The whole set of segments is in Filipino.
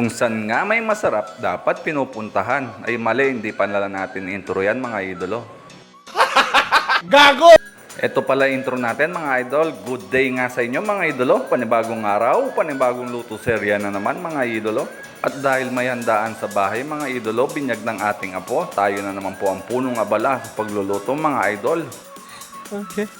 Kung saan nga may masarap, dapat pinupuntahan. Ay mali, hindi pa nala natin intro yan mga idolo. Gago! Ito pala intro natin mga idol. Good day nga sa inyo mga idolo. Panibagong araw, panibagong luto serya na naman mga idolo. At dahil may handaan sa bahay mga idolo, binyag ng ating apo, tayo na naman po ang punong abala sa pagluluto mga idol. Okay.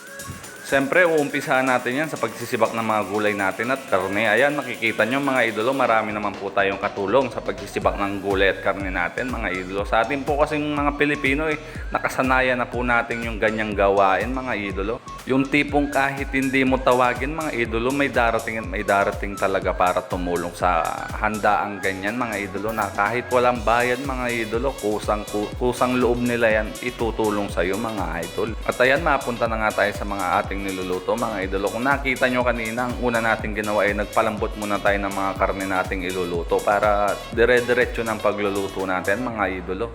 Siyempre, uumpisahan natin yan sa pagsisibak ng mga gulay natin at karne. Ayan, makikita nyo mga idolo, marami naman po tayong katulong sa pagsisibak ng gulay at karne natin mga idolo. Sa atin po kasing mga Pilipino, eh, nakasanayan na po natin yung ganyang gawain mga idolo. Yung tipong kahit hindi mo tawagin mga idolo, may darating at may darating talaga para tumulong sa handaang ganyan mga idolo na kahit walang bayad mga idolo, kusang, kusang loob nila yan itutulong sa iyo mga idol. At ayan, mapunta na nga tayo sa mga ating niluluto mga idolo. Kung nakita nyo kanina, ang una nating ginawa ay nagpalambot muna tayo ng mga karne nating iluluto para dire-diretso ng pagluluto natin mga idolo.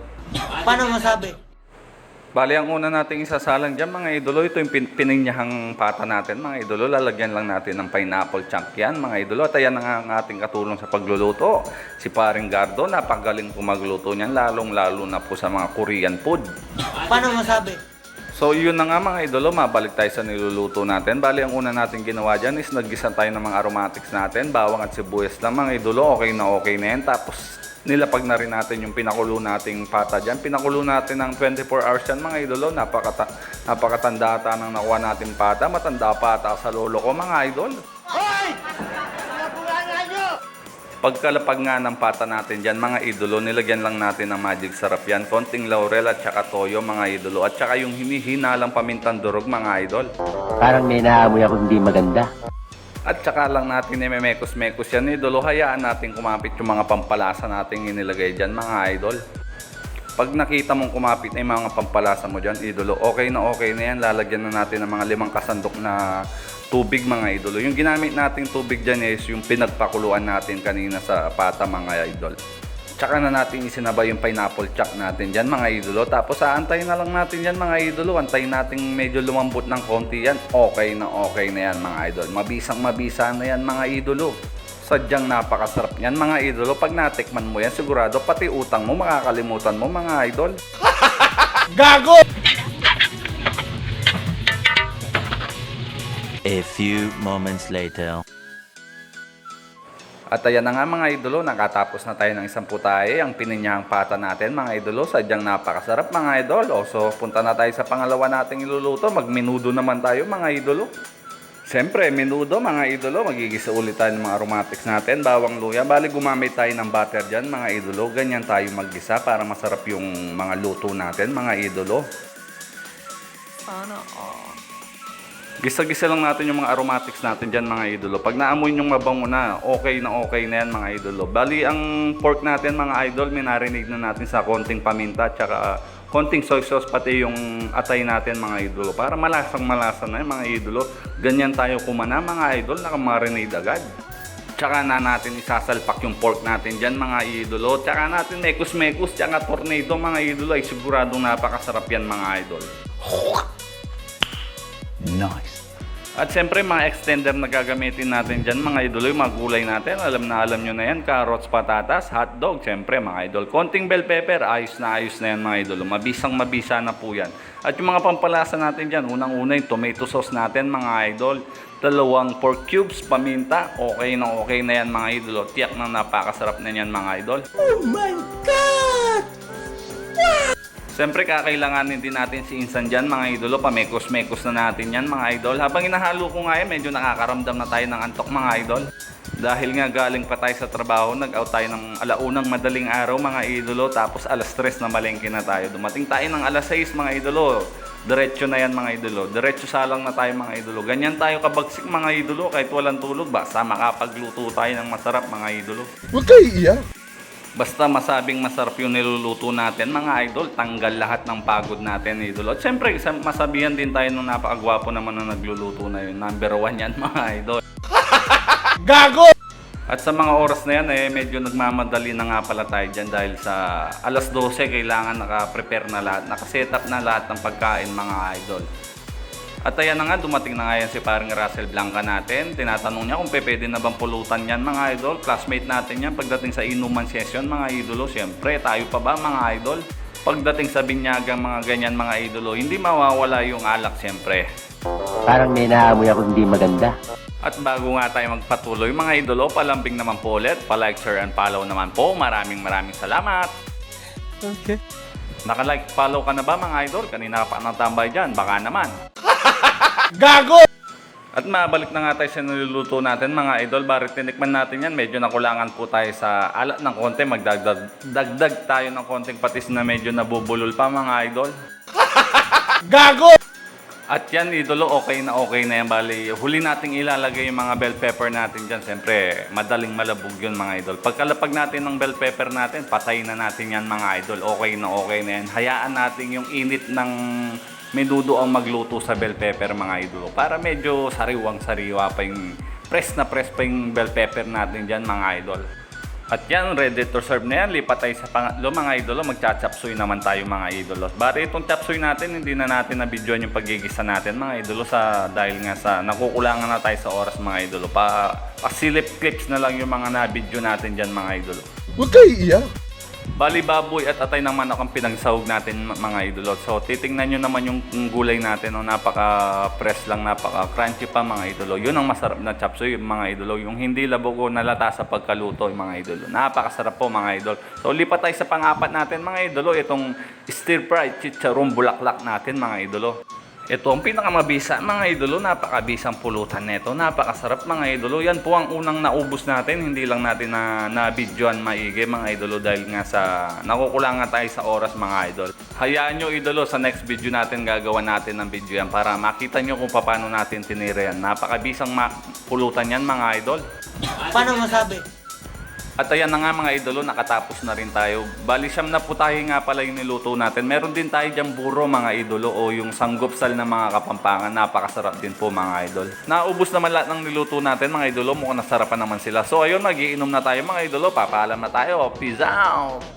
Paano masabi? Bali, ang una nating isasalang dyan mga idolo, ito yung pin- pininyahang pata natin mga idolo. Lalagyan lang natin ng pineapple chunk yan mga idolo. At ayan na nga ang ating katulong sa pagluluto. Si Paring Gardo, napagaling po magluto niyan, lalong-lalo na po sa mga Korean food. Paano masabi? So yun na nga mga idolo, mabalik tayo sa niluluto natin. Bali, ang una natin ginawa dyan is naggisa tayo ng mga aromatics natin, bawang at sibuyas lang mga idolo, okay na okay na yan. Tapos nilapag na rin natin yung pinakulo nating pata dyan. Pinakulo natin ng 24 hours yan mga idolo, Napakata napakatanda ata ng nakuha natin pata. Matanda pa ata sa lolo ko mga idol. Pagkalapag nga ng pata natin dyan, mga idolo, nilagyan lang natin ng magic sarap yan. Konting laurel at saka toyo, mga idolo. At saka yung hinihinalang pamintang durog, mga idol. Parang may naamoy ako hindi maganda. At saka lang natin imemekos-mekos yan, idolo. Hayaan natin kumapit yung mga pampalasa natin inilagay dyan, mga idol. Pag nakita mong kumapit yung mga pampalasa mo dyan, idolo, okay na okay na yan. Lalagyan na natin ng mga limang kasandok na tubig, mga idolo. Yung ginamit nating tubig dyan is yung pinagpakuluan natin kanina sa pata, mga idol. Tsaka na natin isinabay yung pineapple chuck natin dyan mga idolo. Tapos aantayin na lang natin yan mga idolo. Antayin natin medyo lumambot ng konti yan. Okay na okay na yan mga idol. Mabisang mabisa na yan mga idolo. Sadyang napakasarap yan mga idolo. Pag natikman mo yan sigurado pati utang mo makakalimutan mo mga idol. Gago! A few moments later. At ayan na nga mga idolo, nakatapos na tayo ng isang putahe, ang pininyahang pata natin mga idolo, sadyang napakasarap mga idol. O, so punta na tayo sa pangalawa nating iluluto, magminudo naman tayo mga idolo. Siyempre, menudo mga idolo, magigisa ulit tayo ng mga aromatics natin, bawang luya. Bali gumamit tayo ng butter dyan mga idolo, ganyan tayo maggisa para masarap yung mga luto natin mga idolo. Gisa-gisa lang natin yung mga aromatics natin dyan mga idolo. Pag naamoy yung mabango na, okay na okay na yan mga idolo. Bali, ang pork natin mga idol, minarinig na natin sa konting paminta tsaka konting soy sauce pati yung atay natin mga idolo. Para malasang malasa na yan mga idolo. Ganyan tayo kumana mga idol, nakamarinade agad. Tsaka na natin isasalpak yung pork natin dyan mga idolo. Tsaka natin mekus-mekus, tsaka tornado mga idolo. Ay siguradong napakasarap yan mga idol. Nice. At siyempre mga extender na gagamitin natin dyan mga idolo, yung mga gulay natin, alam na alam nyo na yan, carrots, patatas, hotdog, siyempre mga idol. Konting bell pepper, ayos na ayos na yan mga idolo, mabisang mabisa na po yan. At yung mga pampalasa natin dyan, unang-una yung tomato sauce natin mga idol, dalawang pork cubes, paminta, okay na okay na yan mga idolo, tiyak na napakasarap na yan mga idol. Siyempre, kakailanganin din natin si Insan dyan, mga idolo. Pamekos-mekos na natin yan, mga idol. Habang inahalo ko nga yan, medyo nakakaramdam na tayo ng antok, mga idol. Dahil nga galing pa tayo sa trabaho, nag-out tayo ng alaunang madaling araw, mga idolo. Tapos alas 3 na malengke na tayo. Dumating tayo ng alas 6, mga idolo. Diretso na yan, mga idolo. Diretso salang na tayo, mga idolo. Ganyan tayo kabagsik, mga idolo. Kahit walang tulog, basta makapagluto tayo ng masarap, mga idolo. Huwag kayo iiyak. Basta masabing masarap yung niluluto natin, mga idol, tanggal lahat ng pagod natin, idol. At syempre, masabihan din tayo nung napakagwapo naman na nagluluto na yun. Number one yan, mga idol. Gago! At sa mga oras na yan, eh, medyo nagmamadali na nga pala tayo dyan dahil sa alas 12, kailangan naka-prepare na lahat, naka-set up na lahat ng pagkain, mga idol. At ayan na nga, dumating na nga yan si parang Russell Blanca natin. Tinatanong niya kung pe- pwede na bang pulutan yan mga idol. Classmate natin yan pagdating sa inuman session mga idolo. Siyempre, tayo pa ba mga idol? Pagdating sa binyagang mga ganyan mga idolo, hindi mawawala yung alak siyempre. Parang may naamoy ako hindi maganda. At bago nga tayo magpatuloy mga idolo, palambing naman po ulit, palike, share, and follow naman po. Maraming maraming salamat. Okay. Naka-like, follow ka na ba mga idol? Kanina ka pa nang tambay dyan, baka naman. Gago! At mabalik na nga tayo sa niluluto natin mga idol. Barit tinikman natin yan, medyo nakulangan po tayo sa alat ng konti. Magdagdag dagdag tayo ng konting patis na medyo nabubulol pa mga idol. Gago! At yan, idolo, okay na okay na yan. Bali, huli nating ilalagay yung mga bell pepper natin dyan. Siyempre, madaling malabog yun mga idol. Pagkalapag natin ng bell pepper natin, patay na natin yan mga idol. Okay na okay na yan. Hayaan natin yung init ng menudo ang magluto sa bell pepper mga idolo. Para medyo sariwang sariwa pa yung press na press pa yung bell pepper natin dyan mga idol. At yan, ready to serve na yan. Lipat tayo sa pangatlo mga idolo. Magcha-chapsuy naman tayo mga idolo. Bari itong chapsuy natin, hindi na natin na-videoan yung pagigisa natin mga idolo sa dahil nga sa nakukulangan na tayo sa oras mga idolo. Pa, pasilip clips na lang yung mga na-video natin dyan mga idolo. Huwag kayo iiyak. Bali baboy at atay ng manok ang pinagsahog natin mga idolo. So titingnan nyo naman yung gulay natin. No? Napaka-press lang, napaka-crunchy pa mga idolo. Yun ang masarap na chapsuy mga idolo. Yung hindi labog o nalata sa pagkaluto mga idolo. Napakasarap po mga idol. So lipat tayo sa pang-apat natin mga idolo. Itong stir fried chicharon bulaklak natin mga idolo. Ito ang pinakamabisa mga idolo, napakabisang pulutan nito, napakasarap mga idolo. Yan po ang unang naubos natin, hindi lang natin na na-videoan maigi mga idolo dahil nga sa nakukulangan tayo sa oras mga idol. Hayaan nyo idolo sa next video natin gagawa natin ng video yan para makita nyo kung paano natin tinira yan. Napakabisang pulutan yan mga idol. Paano masabi? At ayan na nga mga idolo, nakatapos na rin tayo. Bali siyam na po tayo nga pala yung niluto natin. Meron din tayo dyan buro mga idolo o yung sanggupsal ng mga kapampangan. Napakasarap din po mga idol. Naubos naman lahat ng niluto natin mga idolo. Mukhang nasarapan naman sila. So ayun, magiinom na tayo mga idolo. Papaalam na tayo. Peace out!